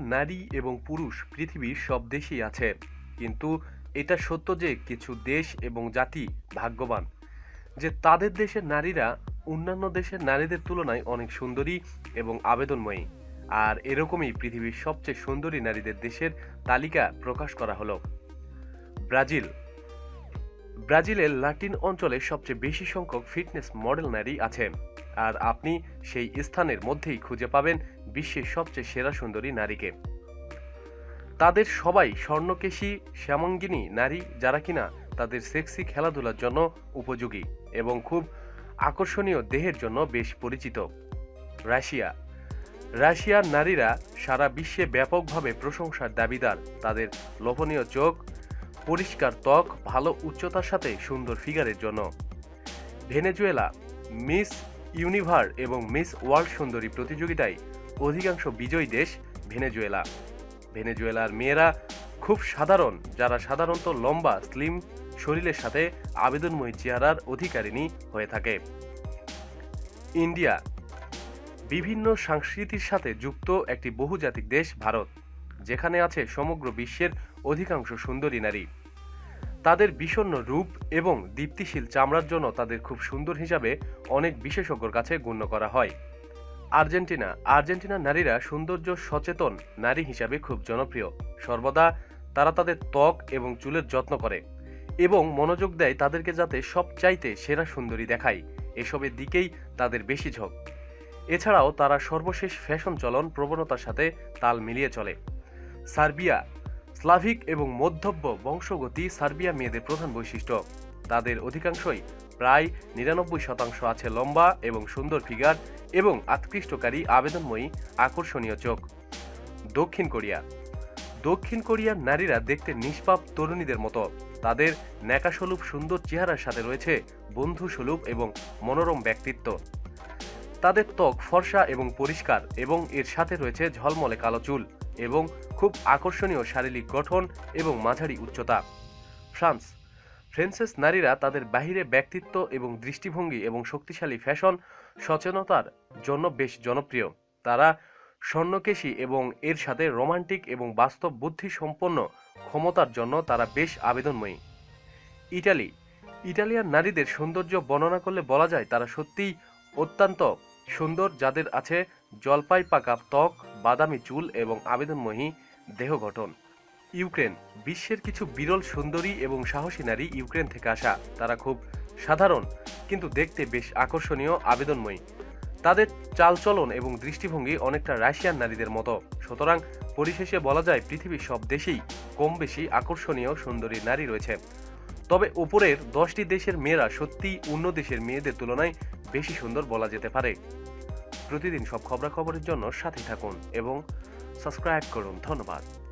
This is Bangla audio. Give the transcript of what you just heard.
নারী এবং পুরুষ পৃথিবীর সব দেশেই আছে। কিন্তু এটা সত্য যে কিছু দেশ এবং জাতি ভাগ্যবান, যে তাদের দেশের নারীরা অন্যান্য দেশের নারীদের তুলনায় অনেক সুন্দরী এবং আবেদনময়ী। আর এরকমই পৃথিবীর সবচেয়ে সুন্দরী নারীদের দেশের তালিকা প্রকাশ করা হলো। ব্রাজিল। ব্রাজিলের লাটিন অঞ্চলে সবচেয়ে বেশি সংখ্যক ফিটনেস মডেল নারী আছে। আর আপনি সেই স্থানের মধ্যেই খুঁজে পাবেন বিশ্বের সবচেয়ে সেরা সুন্দরী নারীকে। তাদের সবাই স্বর্ণকেশী, শ্যামঙ্গিনী নারী যারা কিনা তাদের সেক্সি খেলাধুলার জন্য উপযোগী এবং খুব আকর্ষণীয় দেহের জন্য বেশ পরিচিত। রাশিয়া। রাশিয়ার নারীরা সারা বিশ্বে ব্যাপকভাবে প্রশংসার দাবিদার। তাদের লোভনীয় চোখ, পরিষ্কার ত্বক, ভালো উচ্চতার সাথে সুন্দর ফিগারের জন্য। ভেনেজুয়েলা। মিস ইউনিভার এবং মিস ওয়ার্ল্ড সুন্দরী প্রতিযোগিতায় অধিকাংশ বিজয়ী দেশ ভেনেজুয়েলা। ভেনেজুয়েলার মেয়েরা খুব সাধারণ, যারা সাধারণত লম্বা, স্লিম শরীরের সাথে আবেদনময়ী চেহারার অধিকারিণী হয়ে থাকে। ইন্ডিয়া, বিভিন্ন সংস্কৃতির সাথে যুক্ত একটি বহুজাতিক দেশ ভারত, যেখানে আছে সমগ্র বিশ্বের অধিকাংশ সুন্দরী নারী। তাদের বিষণ্ণ রূপ এবং দীপ্তিশীল চামড়ার জন্য তাদের খুব সুন্দর হিসাবে অনেক বিশেষজ্ঞর কাছে গণ্য করা হয়। আর্জেন্টিনা আর্জেন্টিনার নারীরা সৌন্দর্য সচেতন নারী হিসাবে খুব জনপ্রিয়। সর্বদা তারা তাদের ত্বক এবং চুলের যত্ন করে এবং মনোযোগ দেয় তাদেরকে যাতে সব চাইতে সেরা সুন্দরী দেখায়। এসবের দিকেই তাদের বেশি ঝোঁক। এছাড়াও তারা সর্বশেষ ফ্যাশন চলন প্রবণতার সাথে তাল মিলিয়ে চলে। সার্বিয়া স্লাভিক এবং মধ্যব্য বংশগতি সার্বিয়া মেয়েদের প্রধান বৈশিষ্ট্য। তাদের অধিকাংশই প্রায় নিরানব্বই শতাংশ আছে লম্বা এবং সুন্দর ফিগার এবং আকৃষ্টকারী আবেদনময়ী, আকর্ষণীয় চোখ। দক্ষিণ কোরিয়া। দক্ষিণ কোরিয়ার নারীরা দেখতে নিষ্পাপ তরুণীদের মতো। তাদের ন্যাকাস্বরূপ সুন্দর চেহারার সাথে রয়েছে বন্ধুসুলভ এবং মনোরম ব্যক্তিত্ব। তাদের ত্বক ফর্সা এবং পরিষ্কার এবং এর সাথে রয়েছে ঝলমলে কালো চুল এবং খুব আকর্ষণীয় শারীরিক গঠন এবং মাঝারি উচ্চতা। ফ্রান্স। ফ্রেন্সেস নারীরা তাদের বাহিরে ব্যক্তিত্ব এবং দৃষ্টিভঙ্গি এবং শক্তিশালী ফ্যাশন সচেতনতার জন্য বেশ জনপ্রিয়। তারা স্বর্ণকেশী এবং এর সাথে রোমান্টিক এবং বাস্তব বুদ্ধি সম্পন্ন ক্ষমতার জন্য তারা বেশ আবেদনময়ী। ইটালি। ইটালিয়ান নারীদের সৌন্দর্য বর্ণনা করলে বলা যায় তারা সত্যিই অত্যন্ত সুন্দর যাদের আছে জলপাই পাকা ত্বক, বাদামি চুল এবং আবেদনময়ী দেহ গঠন। ইউক্রেন, বিশ্বের কিছু বিরল সুন্দরী এবং সাহসী নারী ইউক্রেন থেকে আসা। তারা খুব সাধারণ, কিন্তু দেখতে বেশ আকর্ষণীয়, আবেদনময়ী। তাদের চালচলন এবং দৃষ্টিভঙ্গি অনেকটা রাশিয়ান নারীদের মতো। সুতরাং পরিশেষে বলা যায় পৃথিবীর সব দেশেই কম বেশি আকর্ষণীয় সুন্দরী নারী রয়েছে। তবে ওপরের দশটি দেশের মেয়েরা সত্যিই অন্য দেশের মেয়েদের তুলনায় বেশি সুন্দর বলা যেতে পারে। প্রতিদিন সব খবরাখবরের জন্য সাথে থাকুন এবং সাবস্ক্রাইব করুন। ধন্যবাদ।